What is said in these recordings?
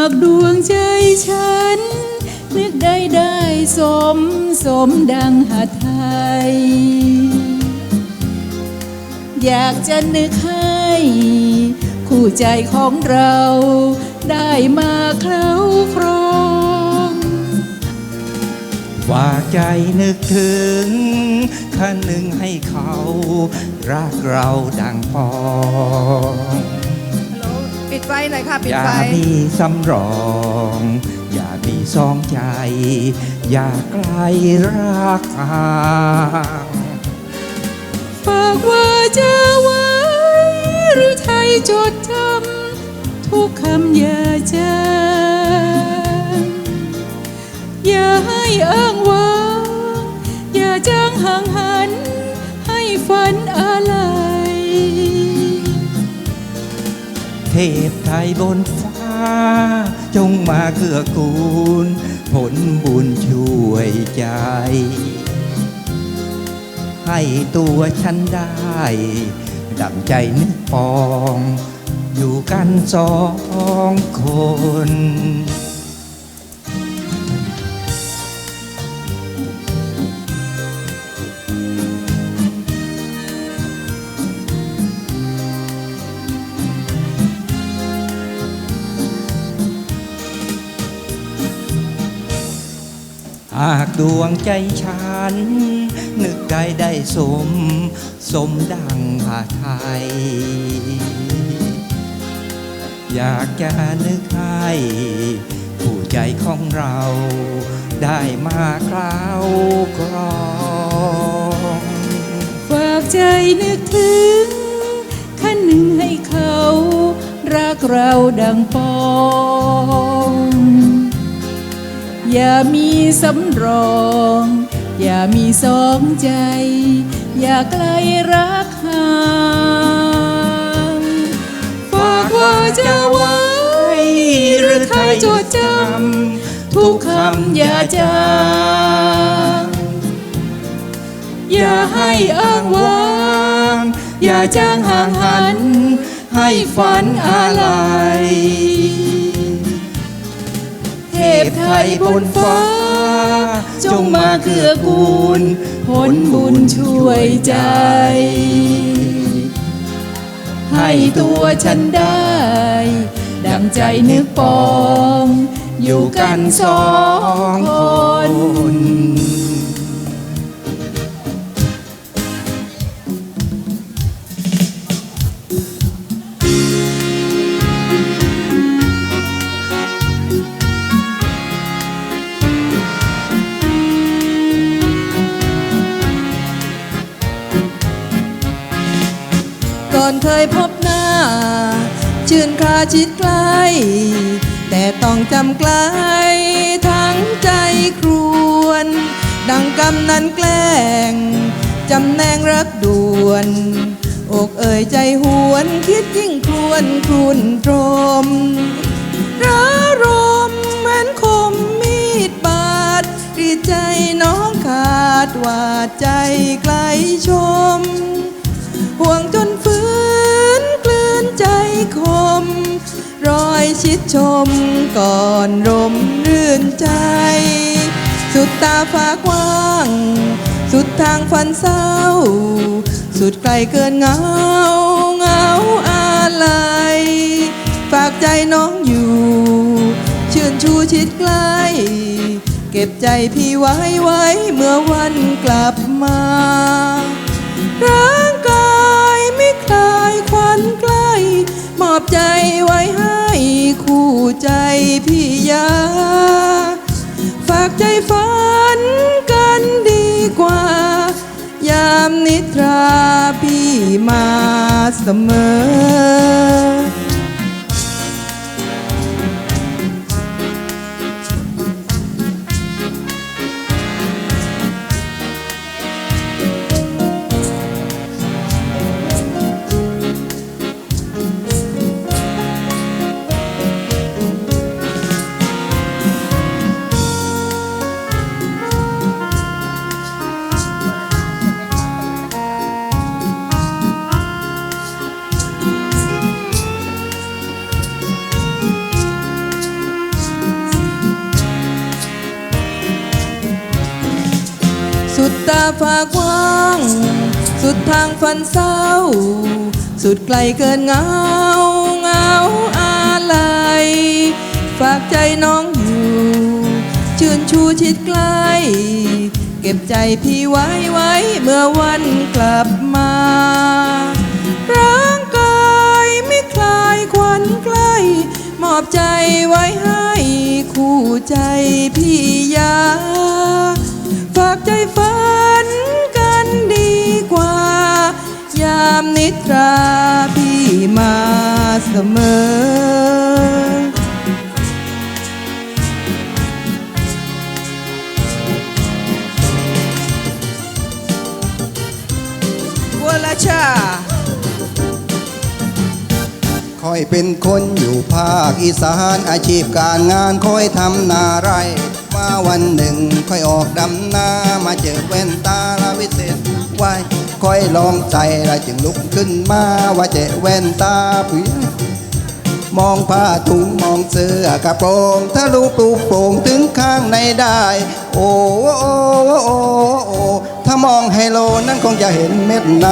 ากดวงใจฉัน นึกได้ได้สมสมดังหาไทย อยากจะนึกให้ คู่ใจของเราได้มาเคล้าครองฝากใจนึกถึงคันหนึ่งให้เขา รักเราดังพอง ปิดไฟหน่อยค่ะ ปิอย่าไฟ มีสำรอง อย่ามีสองใจ อย่าไกลรักห่างฝากว่าจะไว้หรือไทยจดจำทุกคำอย่าจางอย่าให้อ้างว้างอย่าจางห่างหัน ให้ฝันอะไร เทพไทยบนฟ้า จงมาเกื้อกูล ผลบุญช่วยใจ ให้ตัวฉันได้ ดั่งใจนึกปอง อยู่กันสองคนากดวงใจฉัน นึกได้ได้สม สมดังผาไทย อยากจะนึกให้ผู้ใจของเราได้มาคราวกรองฝากใจนึกถึงขั้นหนึ่งให้เขา รักเราดังปอง อย่ามีสำรอง อย่ามีสองใจ อย่าไกลรักห่างฝากว่าจะไว้หรือไทยจดจำทุกคำอย่าจางอย่าให้อ้างว้าง อย่าจางห่างหัน ให้ฝันอะไร พไทยบนฟ้า จงมาเกื้อกูลผลบุญช่วยใจ ให้ตัวฉันได้ ดังใจนึกปอง อยู่กันสองคน ยพบหน้า ชื่นคาชิดใกล้ แต่ต้องจำไกลทั้งใจครวน ดังกำนั้นแกล้ง จำแนงรักด่วน อกเอ่ยใจหวนคิดยิ่งครวนครุนตรมระรมเหมือนคมมีดบาดรีดใจน้องขาดวาดใจไกลชม ห่วงจ ชมก่อนรมรื่นใจ สุดตาฝากว่าง สุดทางฝันเศร้า สุดไกลเกินเงาเงาอะไรฝากใจน้องอยู่ ชื่นชูชิดใกล้ เก็บใจพี่ไว้ไว้เมื่อวันกลับมาร่างก อบใจไว้ให้คู่ใจพี่ยา ฝากใจฝันกันดีกว่า ยามนิทราพี่มาเสมอ สุดทางฝันเศร้า สุดไกลเกินเงาเงาอะไรฝากใจน้องอยู่ ชื่นชูชิดใกล้ เก็บใจพี่ไว้ไว้เมื่อวันกลับมาร่างกายไม่คลายควันใกล้มอบใจไว้ให้คู่ใจพี่ยา ฝากใจฝันามนิทราพี่มาเสมอกัวละชา คอยเป็นคนอยู่ภาคอีสานอาชีพการงานคอยทำนาไรมาวันหนึ่งค่อยออกดำนามาเจอแว่นตาละวิเศษไว้ คอยลองใจละจึงลุกขึ้นมาว่าเจะแว่นตาผีมองผ้าถุงมองเสื้อกระโปรงถ้าลูกปลูกโปร่งถึงข้างในได้ โอ้โอ้โอ้โอ้โอ้ถ้ามองไฮโลนั้นคงจะเห็นเม็ดใน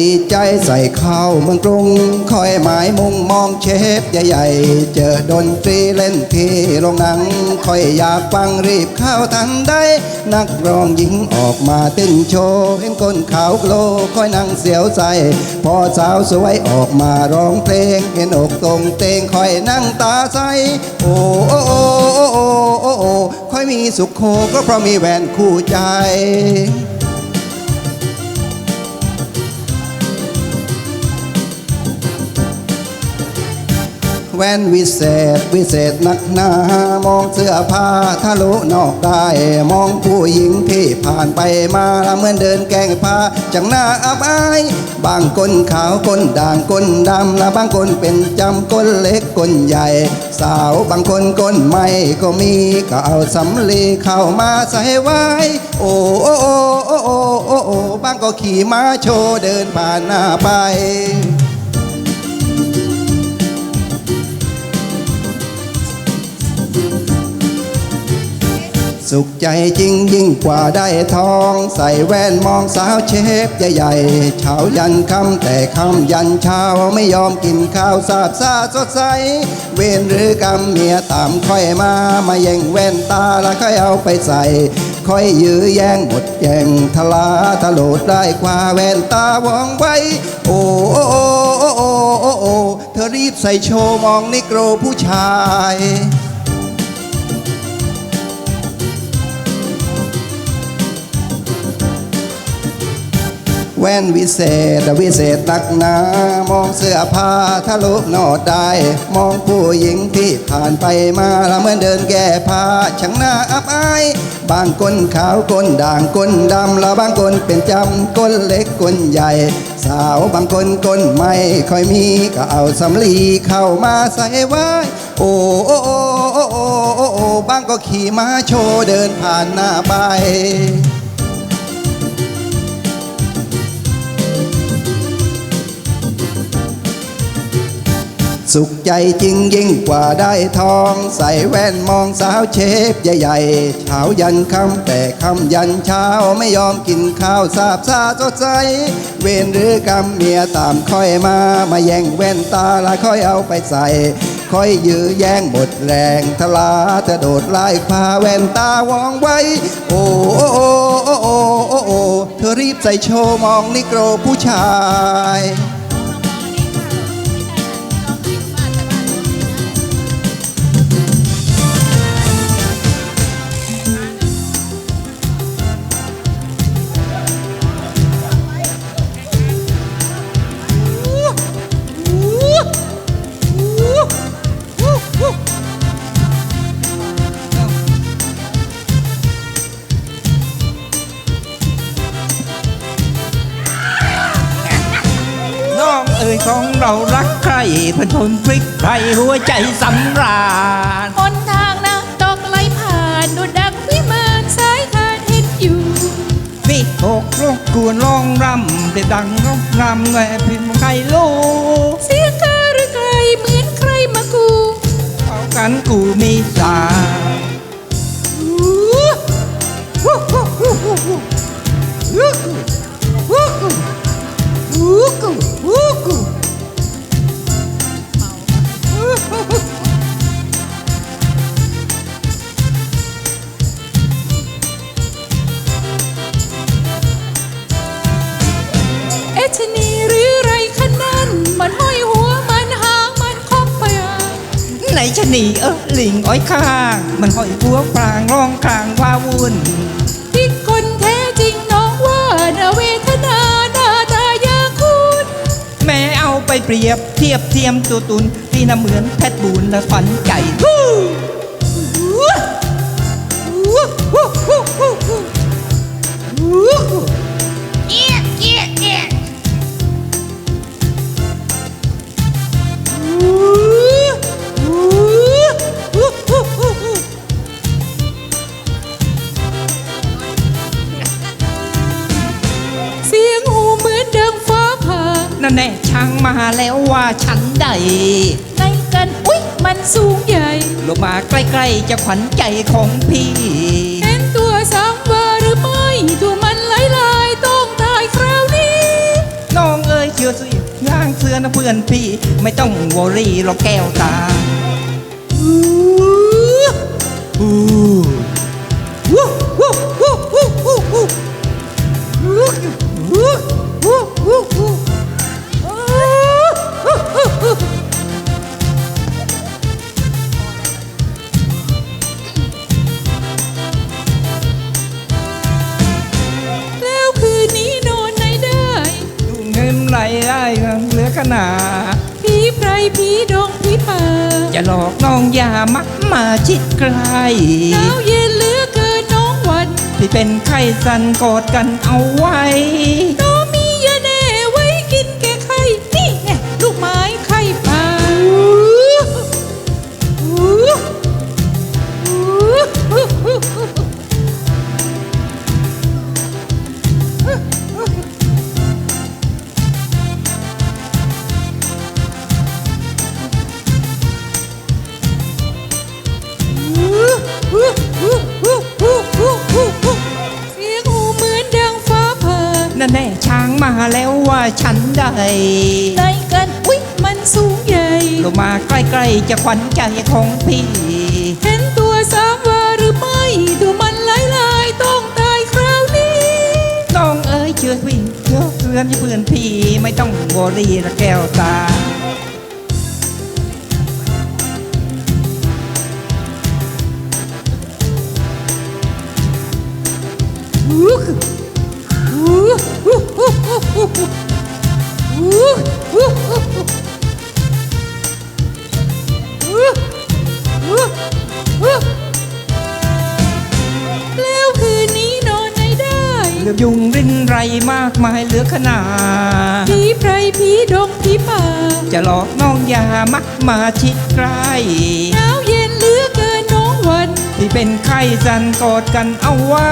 ดีใจใส่ข้าวเมืองกรุงคอยหมายมุ่งมองเชฟใหญ่ๆ เจอดนตรีเล่นที่โรงหนังคอยอยากฟังรีบเข้าทันได้ นักร้องหญิงออกมาเต้นโชว์เห็นคนขาวโกลคอยนั่งเสียวใจ พอสาวสวยออกมาร้องเพลง เห็นอกตรงเตงคอยนั่งตาใสโอ้โอ้โอ้โอ้โอ้โอ้โอ้คอยมีสุขโคก็เพราะมีแหวนคู่ใจ แว่นวิเศษวิเศษนักหนามองเสื้อผ้าทะลุนอกได้ มองผู้หญิงที่ผ่านไปมาเหมือนเดินแกงผ้าจังหน้าอับอาย บางคนขาวคนด่างคนดำและบางคนเป็นจำคนเล็กคนใหญ่ สาวบางคนก้นไม่ก็มี ก็เอาสำลีเข้ามาใส่ไว้โอ้โอ้โอ้โอ้โอ้โอ้โอ้บางก็ขี่ม้าโชว์เดินผ่านหน้าไป สุขใจจริงยิ่งกว่าได้ทอง ใส่แว่นมองสาวเชฟใหญ่ๆเช้ายันค่ำแต่ค่ำยันเช้าไม่ยอมกินข้าวสาบซาสดใส เวรหรือกรรมเมียตามค่อยมามาแย่งแว่นตาแล้วค่อยเอาไปใส่ ค่อยยื้อแย่งหมดแย่งทลาทะโลดได้กว่าแว่นตาวองไวโอ้โอ้โอ้โอ้โอ้โอ้โอ้เธอรีบใส่โชว์มองนิโกรผู้ชาย แว่นวิเศษวิเศษตักหนามองเสื้อผ้าทะลุนอดได้ มองผู้หญิงที่ผ่านไปมาละเหมือนเดินแก้ผ้าช่างหน้าอับอายบางคนขาวคนด่างคนดำและบางคนเป็นจำคนเล็กคนใหญ่ สาวบางคนคนไม่ค่อยมีก็เอาสำลีเข้ามาใส่ไว้โอ้โอ้โอ้โอ้โอ้โอ้บางก็ขี่ม้าโชว์เดินผ่านหน้าไป สุขใจจริงยิ่งกว่าได้ทอง ใส่แว่นมองสาวเชฟใหญ่ๆเช้ายันค่ำแต่ค่ำยันเช้าไม่ยอมกินข้าวสาบซาสดใส เวรหรือกรรมเมียตามค่อยมา มาแย่งแว่นตาละค่อยเอาไปใส่ ค่อยยื้อแย่งหมดแรงทลาจะโดดไล่คว้าแว่นตาวองไว้โอ้โอ้โอ้โอ้โอ้โอ้โอ้เธอรีบใส่โชว์มองนิโกรผู้ชาย ใจสำราญหนทางน้ตกไหลผ่านดูดังพิมานสายคานเห็นอยู่ นี่ตกรบกวนร้องรำได้ดังรบรำแหวพิมพ์ไก่โลเสียงคาหรือใครเหมือนใครมากูเอากันกูมีสา หรือไรคะนั่นมันห้อยหัวมันหางมันคบไปอะไหนชะนีเออลิงอ้อยข้าง มันห้อยหัวปรางร้องกลางว่าวุ่นที่คนแท้จริงน้องว่านาเวทนาหน้าตาอย่างคุณแม่เอาไปเปรียบเทียบเทียมตัวตุนที่น่ะเหมือนเพชรบูนและฝันใจเแน่ช่างมาแล้วว่าฉันใดในกันอุ๊ย มันสูงใหญ่ลงมาใกล้ๆจะขวัญใจของพี่ เห็นตัวสามวาหรือไม่ตัวมันลายลายๆต้องตายคราวนี้ น้องเอ้ยเชื่อสิย่างเสือนะเพื่อนพี่ ไม่ต้องวอรี่หรอกแก้วตาแล้ ชิดใกล้หนาวเย็นเหลือเกินน้องหวันที่เป็นไข้สันกอดกันเอาไว้ ลงมาใกล้ๆจะขวัญใจของพี่ เห็นตัวสามวาหรือไม่ตัวมันลายลายๆต้องตายคราวนี้ น้องเอ้ยเชื่อวิ่งเชื่อเพื่อนเพื่อนพี่ไม่ต้องวอรี่ละแก้วตา แล้วคืนนี้นอนไหนได้เหลือยุงรินไรมากมายเหลือขนาดผีไพรผีดงผีป่าจะหลอกน้องยามักมาชิดใกล้หนาวเย็นเหลือเกินน้องวัน ที่เป็นไข้สันกอดกันเอาไว้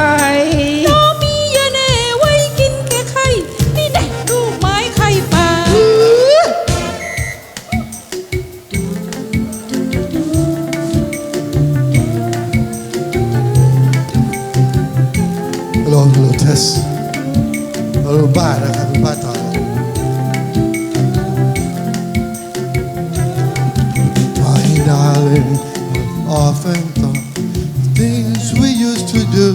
นบ้านต่อเลย My darling often thought things we used to do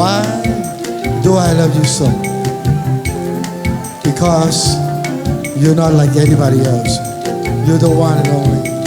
why do I love you so? Because you're not like anybody else. You're the one and only.